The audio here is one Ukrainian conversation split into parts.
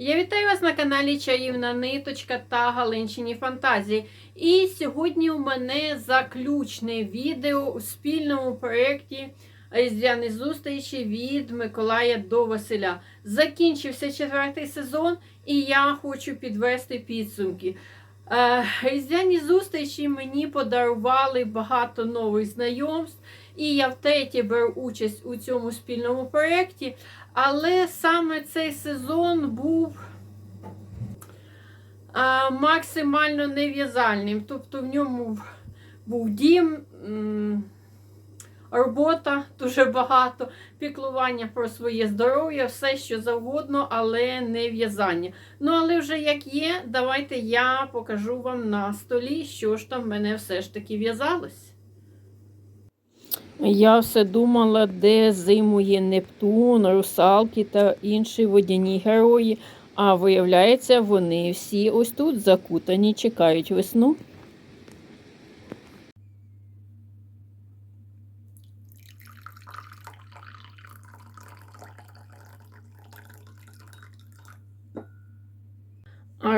Я вітаю вас на каналі Чаївна Ниточка та Галинчині Фантазії. І сьогодні у мене заключне відео у спільному проєкті Різдвяні зустрічі від Миколая до Василя. Закінчився четвертий сезон, і я хочу підвести підсумки. Е, Різдвяні зустрічі мені подарували багато нових знайомств, і я втретє беру участь у цьому спільному проєкті. Але саме цей сезон був а, максимально нев'язальним. Тобто в ньому був дім, робота дуже багато, піклування про своє здоров'я, все що завгодно, але не в'язання. Ну, але вже як є, давайте я покажу вам на столі, що ж там в мене все ж таки в'язалось. Я все думала, де зимує Нептун, русалки та інші водяні герої. А виявляється, вони всі ось тут закутані, чекають весну.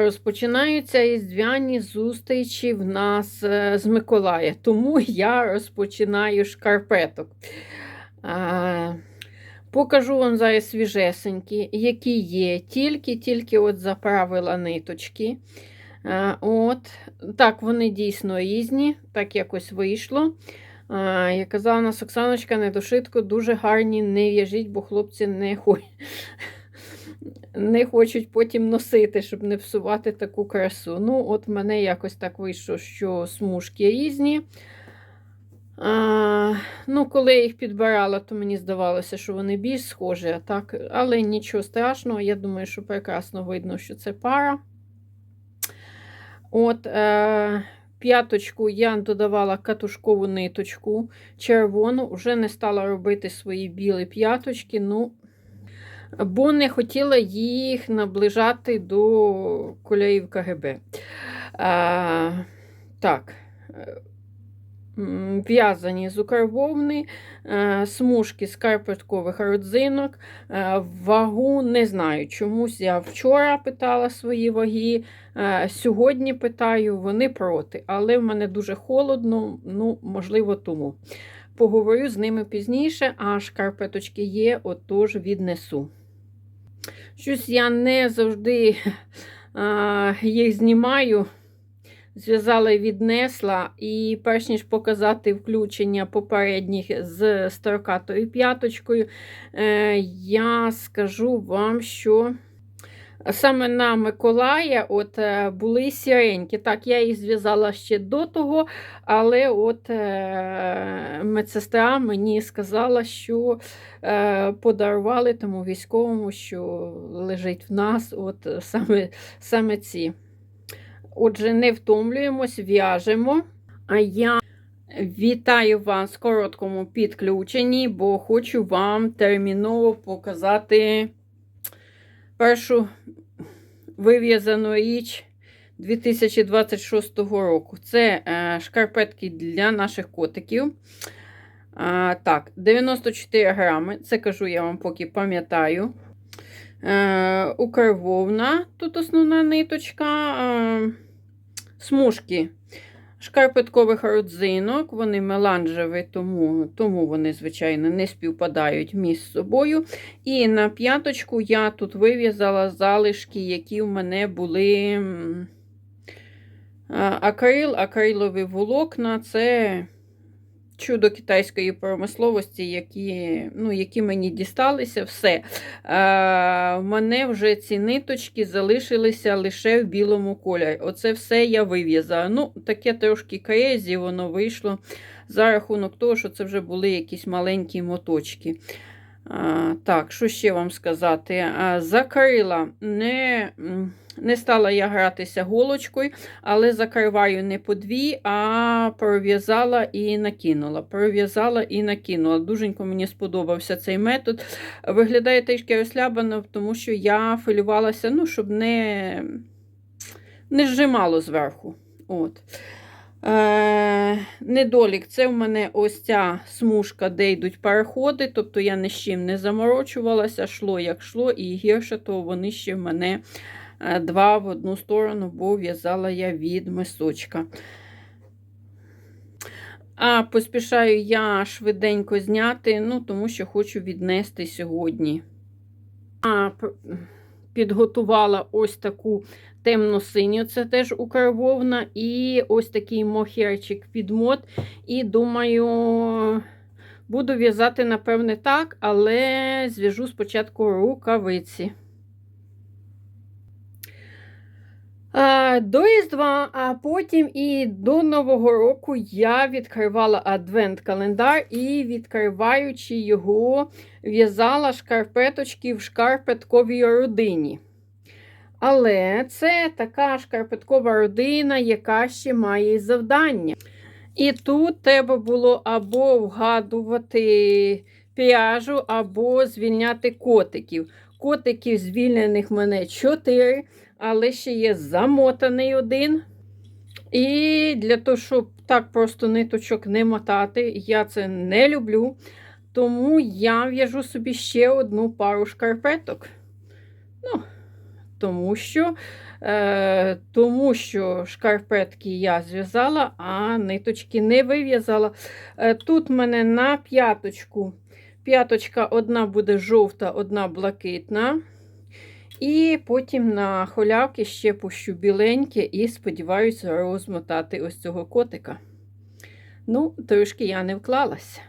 Розпочинаються різдвяні зустрічі в нас е, з Миколая. Тому я розпочинаю шкарпеток. Покажу вам зараз свіжесенькі, які є. Тільки-тільки от заправила ниточки. От. Так, вони дійсно різні, так якось вийшло. Як казала нас Оксаночка, недошитку дуже гарні, не в'яжіть, бо хлопці не хочуть не хочуть потім носити, щоб не псувати таку красу. Ну, от в мене якось так вийшло, що смужки різні. А, ну, коли я їх підбирала, то мені здавалося, що вони більш схожі, так, але нічого страшного, я думаю, що прекрасно видно, що це пара. От, е, п'яточку я додавала катушкову ниточку червону, вже не стала робити свої білі п'яточки. ну, бо не хотіла їх наближати до кольорів КГБ. А, так. В'язані з укрвовни, е, смужки з карпеткових родзинок. Е, Вагу не знаю. Чомусь я вчора питала свої ваги. е, Сьогодні питаю, вони проти. Але в мене дуже холодно, ну, можливо, тому. Поговорю з ними пізніше, а шкарпеточки є, отож віднесу. Щось я не завжди а, їх знімаю. Зв'язала і віднесла, і перш ніж показати включення попередніх з сторокатою п'яточкою, е, я скажу вам, що саме на Миколая от, е, були сіренькі. Так, я їх зв'язала ще до того, але от е, медсестра мені сказала, що е, подарували тому військовому, що лежить в нас, от саме, саме ці. Отже, не втомлюємось, в'яжемо. А я вітаю вас в короткому підключенні, бо хочу вам терміново показати першу вив'язану річ 2026 року. Це е, шкарпетки для наших котиків. А, так, 94 грами. Це кажу я вам поки пам'ятаю. Е, укрвовна, тут основна ниточка, е, смужки шкарпеткових родзинок, вони меланжеві, тому, тому вони, звичайно, не співпадають між собою. І на п'яточку я тут вив'язала залишки, які в мене були акрил, акрилові волокна. Це чудо китайської промисловості, які ну, які мені дісталися, все. Е, в мене вже ці ниточки залишилися лише в білому кольорі. Оце все я вив'язала. Ну, таке трошки крезі, воно вийшло за рахунок того, що це вже були якісь маленькі моточки. Так, що ще вам сказати? Закрила, не, не стала я гратися голочкою, але закриваю не по дві, а пров'язала і накинула. Пров'язала і накинула. Дуженько мені сподобався цей метод. Виглядає трішки розслабано, тому що я філювалася, ну, щоб не, не зжимало зверху. От. Е, недолік це в мене ось ця смужка, де йдуть переходи, тобто я ні з чим не заморочувалася, шло як шло, і гірше, то вони ще в мене е, два в одну сторону, бо в'язала я від мисочка. А поспішаю я швиденько зняти, ну, тому що хочу віднести сьогодні. А, підготувала ось таку темно-синю, це теж укрвовна, і ось такий мохерчик під мод. І думаю, буду в'язати, напевне, так, але зв'яжу спочатку рукавиці. До Різдва, а потім і до Нового року я відкривала адвент-календар і, відкриваючи його, в'язала шкарпеточки в шкарпетковій родині. Але це така шкарпеткова родина, яка ще має завдання. І тут треба було або вгадувати пряжу, або звільняти котиків. Котиків звільнених в мене 4, але ще є замотаний один. І для того, щоб так просто ниточок не мотати, я це не люблю. Тому я в'яжу собі ще одну пару шкарпеток. Ну, тому що, е, тому що шкарпетки я зв'язала, а ниточки не вив'язала. Е, тут в мене на п'яточку. П'яточка одна буде жовта, одна блакитна. І потім на холявки ще пущу біленьке і сподіваюся розмотати ось цього котика. Ну, трошки я не вклалася.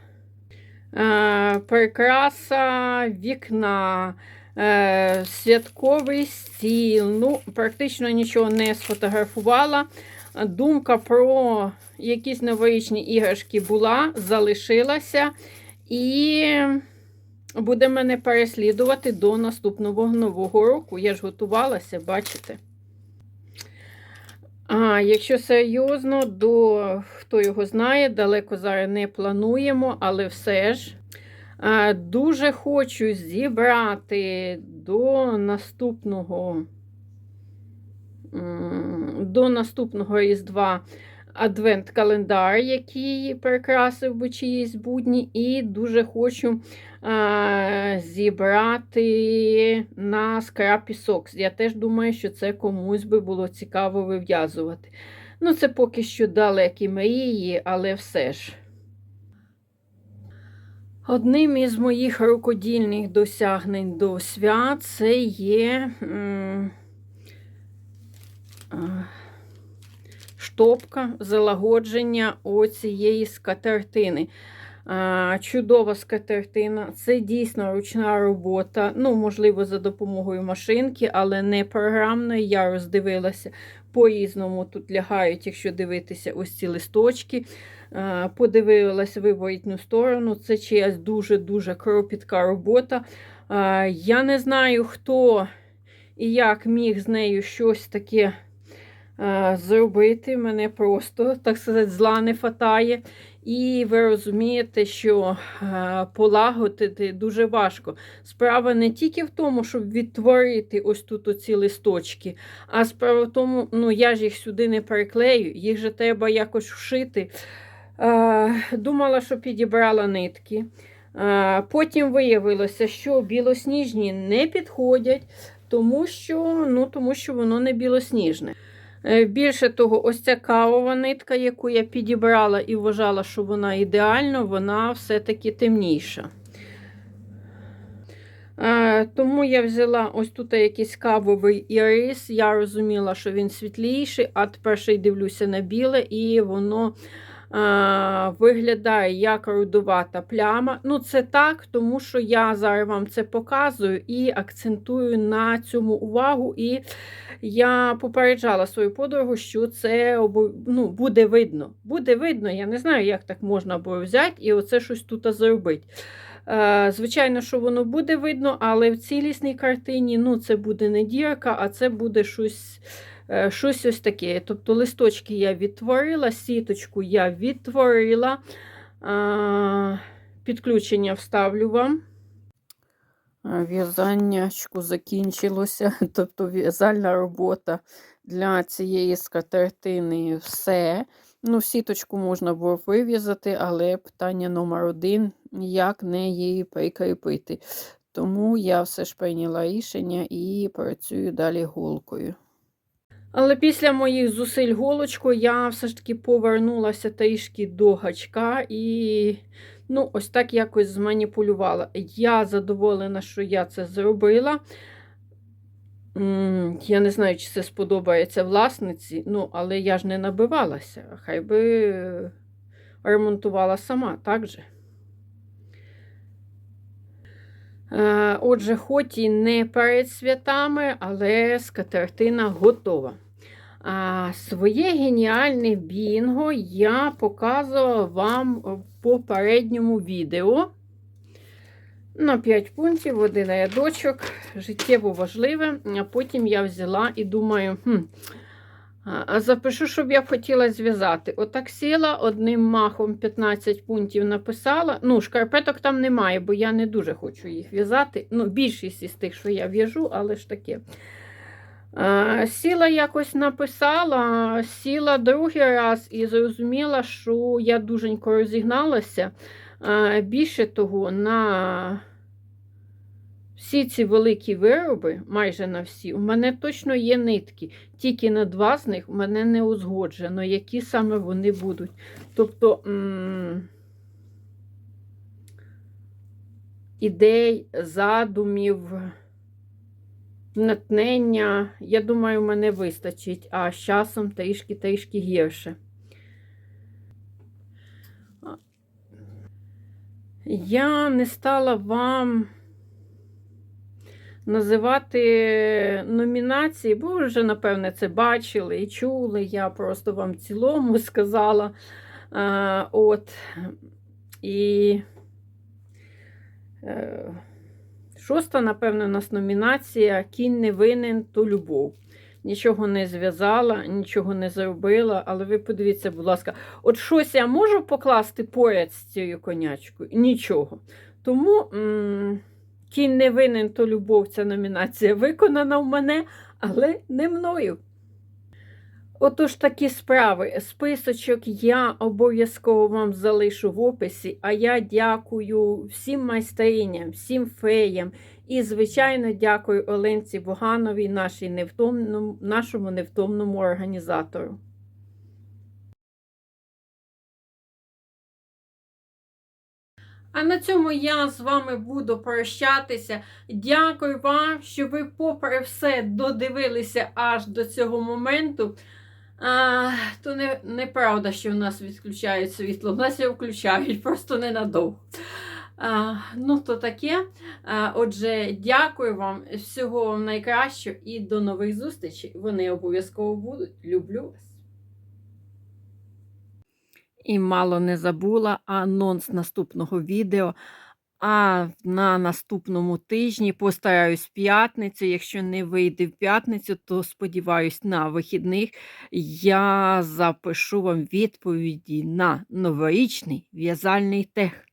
Е, прикраса вікна, е, святковий стіл. Ну, практично нічого не сфотографувала. Думка про якісь новорічні іграшки була, залишилася. І буде мене переслідувати до наступного нового року. Я ж готувалася, бачите. А якщо серйозно, до хто його знає, далеко зараз не плануємо, але все ж дуже хочу зібрати до наступного до наступного Різдва адвент-календар, який прикрасив би чиїсь будні, і дуже хочу а, зібрати на скрапі сокс. Я теж думаю, що це комусь би було цікаво вив'язувати. Ну, це поки що далекі мрії, але все ж. Одним із моїх рукодільних досягнень до свят це є штопка залагодження оцієї скатертини. Чудова скатертина. Це дійсно ручна робота. Ну, можливо, за допомогою машинки, але не програмної. Я роздивилася по-різному тут лягають, якщо дивитися ось ці листочки. Подивилася виворітну сторону. Це чиясь дуже-дуже кропітка робота. Я не знаю, хто і як міг з нею щось таке зробити. Мене просто, так сказати, зла не фатає. І ви розумієте, що е, полагодити дуже важко. Справа не тільки в тому, щоб відтворити ось тут оці листочки, а справа в тому, ну я ж їх сюди не переклею, їх же треба якось вшити. Е, Думала, що підібрала нитки. Е, Потім виявилося, що білосніжні не підходять, тому що, ну, тому що воно не білосніжне. Е, Більше того, ось ця кавова нитка, яку я підібрала і вважала, що вона ідеальна, вона все-таки темніша. Е, Тому я взяла ось тут якийсь кавовий ірис. Я розуміла, що він світліший, а тепер ще й дивлюся на біле, і воно виглядає як рудувата пляма. Ну, це так, тому що я зараз вам це показую і акцентую на цьому увагу. І я попереджала свою подругу, що це ну, буде видно. Буде видно, я не знаю, як так можна було взяти і оце щось тут зробити. Е, Звичайно, що воно буде видно, але в цілісній картині ну, це буде не дірка, а це буде щось, е, щось ось таке. Тобто листочки я відтворила, сіточку я відтворила. Е, Підключення вставлю вам. В'язаннячку закінчилося, тобто в'язальна робота для цієї скатертини все. Ну, сіточку можна було вив'язати, але питання номер один як неї прикріпити. Тому я все ж прийняла рішення і працюю далі голкою. Але після моїх зусиль голочкою я все ж таки повернулася трішки до гачка і ну, ось так якось зманіпулювала. Я задоволена, що я це зробила. Я не знаю, чи це сподобається власниці, ну, але я ж не набивалася. Хай би е, ремонтувала сама, так же. Е, Отже, хоч і не перед святами, але скатертина готова. А своє геніальне бінго я показувала вам в попередньому відео. На 5 пунктів, один рядочок, життєво важливе. А потім я взяла і думаю, хм, запишу, щоб я хотіла зв'язати. Отак сіла, одним махом 15 пунктів написала. Ну, шкарпеток там немає, бо я не дуже хочу їх в'язати. Ну, більшість із тих, що я в'яжу, але ж таке. А, Сіла якось написала, сіла другий раз і зрозуміла, що я дуженько розігналася. А, Більше того, на всі ці великі вироби, майже на всі, у мене точно є нитки. Тільки на два з них у мене не узгоджено, які саме вони будуть. Тобто ідей, задумів, натнення, я думаю, мене вистачить, а з часом трішки-трішки гірше. Я не стала вам називати номінації, бо ви вже, напевне, це бачили і чули. Я просто вам в цілому сказала. А, от. І е, шоста, напевно, у нас номінація Кінь не винен, то любов. Нічого не зв'язала, нічого не зробила, але ви подивіться, будь ласка, от щось я можу покласти поряд з цією конячкою? Нічого. Тому м кінь не винен, то любов ця номінація виконана в мене, але не мною. Отож такі справи. Списочок я обов'язково вам залишу в описі, а я дякую всім майстриням, всім феям і, звичайно, дякую Оленці Богановій, нашій невтомному, нашому невтомному організатору. А на цьому я з вами буду прощатися. Дякую вам, що ви, попри все, додивилися аж до цього моменту. А, То не, неправда, що в нас відключають світло. В нас його включають, просто ненадовго. А, Ну, то таке. А, Отже, дякую вам, всього вам найкращого і до нових зустрічей. Вони обов'язково будуть. Люблю вас. І мало не забула анонс наступного відео. А на наступному тижні постараюсь в п'ятницю. Якщо не вийде в п'ятницю, то сподіваюсь, на вихідних я запишу вам відповіді на новорічний в'язальний тех.